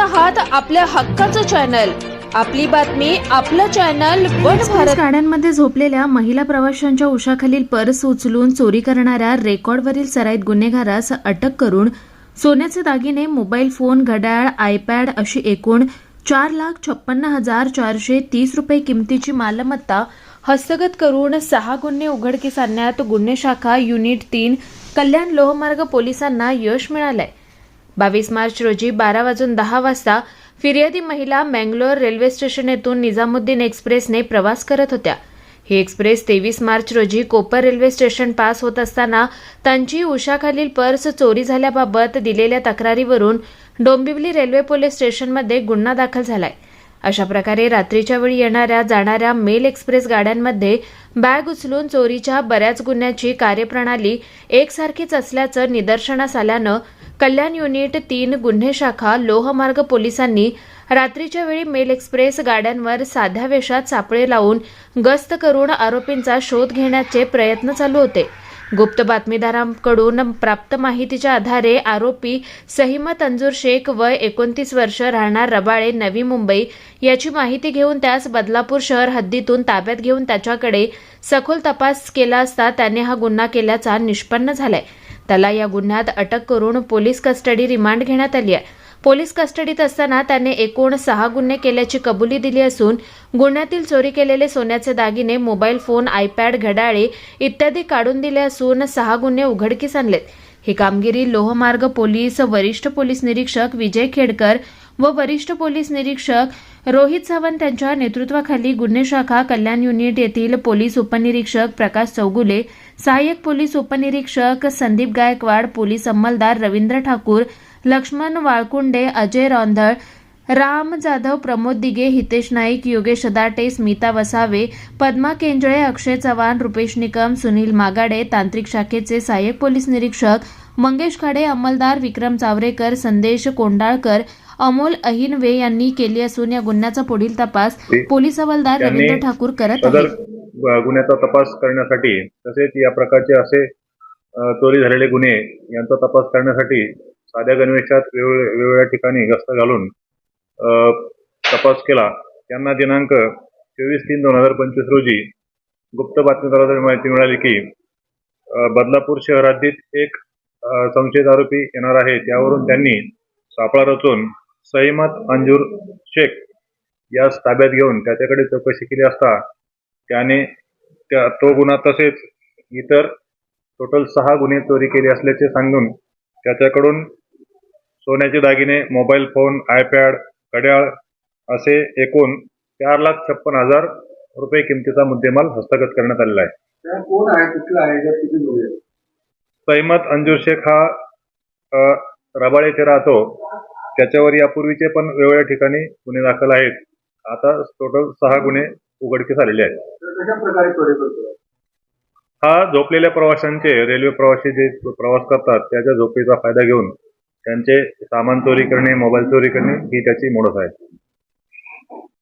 आहात आपल्या हक्काचं चॅनल आपली बातमी आपलं चॅनल वन भारत. गाड्यांमध्ये झोपलेल्या महिला प्रवाशांच्या उशाखालील पर्स उचलून चोरी करणाऱ्या रेकॉर्डवरील सराईत गुन्हेगारास अटक करून सोन्याचे दागिने मोबाईल फोन घड्याळ आयपॅड अशी एकूण चार लाख छप्पन्न हजार चारशे तीस रुपये किमतीची मालमत्ता हस्तगत करून सहा गुन्हे उघडकीस आणण्यात गुन्हे शाखा युनिट तीन कल्याण लोहमार्ग पोलिसांना यश मिळालंय. बावीस मार्च रोजी बारा वाजून दहा वाजता फिर्यादी महिला मँगलोर रेल्वे स्टेशन येथून निजामुद्दीन एक्सप्रेसने प्रवास करत होत्या. ही एक्सप्रेस तेवीस मार्च रोजी कोपर रेल्वे स्टेशन पास होत असताना त्यांची उशाखालील पर्स चोरी झाल्याबाबत दिलेल्या तक्रारीवरून डोंबिवली रेल्वे पोलीस स्टेशनमध्ये गुन्हा दाखल झालाय. अशा प्रकारे रात्रीच्या वेळी येणाऱ्या जाणाऱ्या मेल एक्सप्रेस गाड्यांमध्ये बॅग उचलून चोरीच्या बऱ्याच गुन्ह्याची कार्यप्रणाली एकसारखीच असल्याचं निदर्शनास आल्यानं कल्याण युनिट तीन गुन्हे शाखा लोहमार्ग पोलिसांनी रात्रीच्या वेळी मेल एक्सप्रेस गाड्यांवर साध्या वेशात सापळे लावून गस्त करून आरोपींचा शोध घेण्याचे प्रयत्न चालू होते. गुप्त बातमीदारांकडून प्राप्त माहितीच्या आधारे आरोपी सहिमत अंजूर शेख वय एकोणतीस वर्ष राहणार रबाळे नवी मुंबई याची माहिती घेऊन त्यास बदलापूर शहर हद्दीतून ताब्यात घेऊन त्याच्याकडे सखोल तपास केला असता त्याने हा गुन्हा केल्याचा निष्पन्न झालाय. त्याला या गुन्ह्यात अटक करून पोलीस कस्टडी रिमांड घेण्यात आली आहे. पोलीस कस्टडीत असताना त्याने एकूण सहा गुन्हे केल्याची कबुली दिली असून गुन्ह्यातील चोरी केलेले सोन्याचे दागिने मोबाईल फोन आयपॅड घड्याळे इत्यादी काढून दिले असून सहा गुन्हे उघडकीस आणलेत. ही कामगिरी लोहमार्ग पोलीस वरिष्ठ पोलीस निरीक्षक विजय खेडकर व वरिष्ठ पोलीस निरीक्षक रोहित सावंत यांच्या नेतृत्वाखाली गुन्हे शाखा कल्याण युनिट येथील पोलीस उपनिरीक्षक प्रकाश चौगुले सहाय्यक पोलीस उपनिरीक्षक संदीप गायकवाड पोलीस अंमलदार रवींद्र ठाकूर लक्ष्मण वाळकुंडे अजय रौंधळ राम जाधव प्रमोद दिगे हितेश नाईक योगेश दाटे स्मिता वसावे पद्मा केंजळे अक्षय चव्हाण रुपेश निकम सुनील मागाडे तांत्रिक शाखेचे सहाय्यक पोलीस निरीक्षक मंगेश खाडे अंमलदार विक्रम चावरेकर संदेश कोंडाळकर अमोल अहिनवे यांनी केली असून या गुन्ह्याचा पुढील तपास पोलीस हवालदार रवींद्र ठाकूर करत आहेत. गुन्ह्याचा तपास करण्यासाठी तसेच या प्रकारचे असे चोरी झालेले गुन्हे यांचा तपास करण्यासाठी साध्या गणवेशात वेगवेगळ्या ठिकाणी गस्त घालून तपास केला. त्यांना दिनांक चोवीस तीन दोन हजार पंचवीस रोजी गुप्त बातमीदाराद्वारे माहिती मिळाली की बदलापूर शहर हद्दीत एक संशयित आरोपी येणार आहे. त्यावरून त्यांनी सापळा रचून सईमत अंजूर शेख यास ताब्यात घेऊन त्याच्याकडे चौकशी केली असता त्याने त्या तो गुन्हा तसेच इतर टोटल सहा गुन्हे चोरी केले असल्याचे सांगून त्याच्याकडून सोन्याचे दागिने मोबाईल फोन आयपॅड घड्याळ असे एकूण चार लाख छप्पन हजार रुपये किमतीचा मुद्देमाल हस्तगत करण्यात आलेला आहे. कोण कुठला? सैमत अंजूर शेख हा रबाळ येथे राहतो. त्याच्यावर यापूर्वीचे पण वेगवेगळ्या ठिकाणी गुन्हे दाखल आहेत. आता टोटल सहा गुन्हे उघडकीस आलेले आहेत. हा झोपलेल्या प्रवाशांचे रेल्वे प्रवासी जे प्रवास करतात त्याच्या झोपेचा फायदा घेऊन त्यांचे सामान चोरी करणे मोबाईल चोरी करणे ही त्याची मोडस आहे.